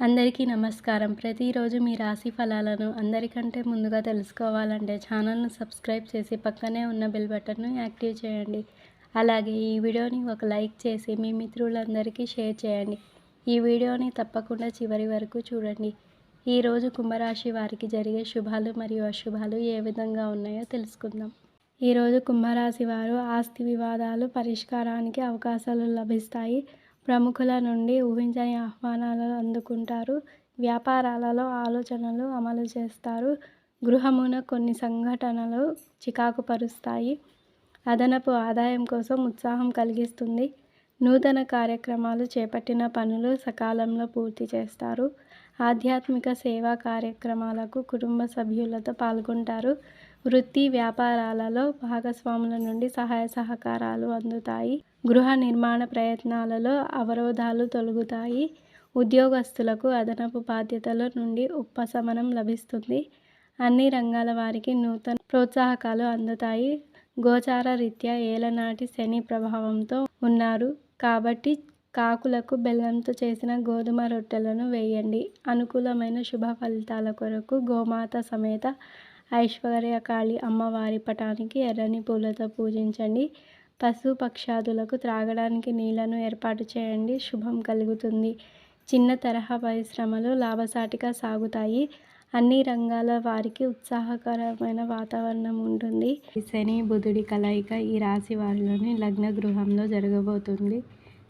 అందరికీ నమస్కారం. ప్రతిరోజు మీ రాశి ఫలాలను అందరికంటే ముందుగా తెలుసుకోవాలంటే ఛానల్ను సబ్స్క్రైబ్ చేసి పక్కనే ఉన్న బెల్ బటన్ను యాక్టివ్ చేయండి. అలాగే ఈ వీడియోని ఒక లైక్ చేసి మీ మిత్రులందరికీ షేర్ చేయండి. ఈ వీడియోని తప్పకుండా చివరి వరకు చూడండి. ఈరోజు కుంభరాశి వారికి జరిగే శుభాలు మరియు అశుభాలు ఏ విధంగా ఉన్నాయో తెలుసుకుందాం. ఈరోజు కుంభరాశి వారు ఆస్తి వివాదాలు పరిష్కారానికి అవకాశాలు లభిస్తాయి. ప్రముఖుల నుండి ఊహించని ఆహ్వానాలు అందుకుంటారు. వ్యాపారాలలో ఆలోచనలు అమలు చేస్తారు. గృహమున కొన్ని సంఘటనలు చికాకు పరుస్తాయి అదనపు ఆదాయం కోసం ఉత్సాహం కలిగిస్తుంది. నూతన కార్యక్రమాలు చేపట్టిన పనులు సకాలంలో పూర్తి చేస్తారు. ఆధ్యాత్మిక సేవా కార్యక్రమాలకు కుటుంబ సభ్యులతో పాల్గొంటారు. వృత్తి వ్యాపారాలలో భాగస్వాముల నుండి సహాయ సహకారాలు అందుతాయి. గృహ నిర్మాణ ప్రయత్నాలలో అవరోధాలు తొలగుతాయి. ఉద్యోగస్తులకు అదనపు బాధ్యతల నుండి ఉపశమనం లభిస్తుంది. అన్ని రంగాల వారికి నూతన ప్రోత్సాహకాలు అందుతాయి. గోచార రీత్యా ఏలనాటి శని ప్రభావంతో ఉన్నారు. కాబట్టి కాకులకు బెల్లంతో చేసిన గోధుమ రొట్టెలను వేయండి. అనుకూలమైన శుభ ఫలితాల కొరకు గోమాత సమేత ఐశ్వర్యకాళి అమ్మవారి పటానికి ఎర్రని పూలతో పూజించండి. పశు పక్షాదులకు త్రాగడానికి నీళ్ళను ఏర్పాటు చేయండి. శుభం కలుగుతుంది. చిన్న తరహా పరిశ్రమలు లాభసాటిగా సాగుతాయి. అన్ని రంగాల వారికి ఉత్సాహకరమైన వాతావరణం ఉంటుంది. శని బుధుడి కలయిక ఈ రాశి వారిలోని లగ్న గృహంలో జరగబోతుంది.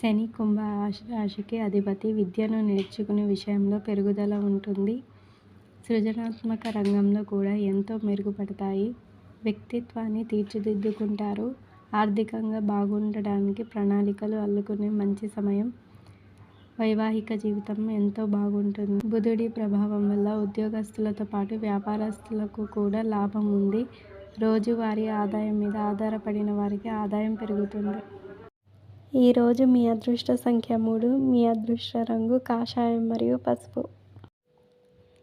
శని కుంభ రాశికి అధిపతి విద్యను నేర్చుకునే విషయంలో పెరుగుదల ఉంటుంది. సృజనాత్మక రంగంలో కూడా ఎంతో మెరుగుపడతాయి. వ్యక్తిత్వాన్ని తీర్చిదిద్దుకుంటారు. ఆర్థికంగా బాగుండడానికి ప్రణాళికలు అల్లుకునే మంచి సమయం వైవాహిక జీవితం ఎంతో బాగుంటుంది. బుధుడి ప్రభావం వల్ల ఉద్యోగస్తులతో పాటు వ్యాపారస్తులకు కూడా లాభం ఉంది. రోజువారీ ఆదాయం మీద ఆధారపడిన వారికి ఆదాయం పెరుగుతుంది. ఈరోజు మీ అదృష్ట సంఖ్య మూడు. మీ అదృష్ట రంగు కాషాయం మరియు పసుపు.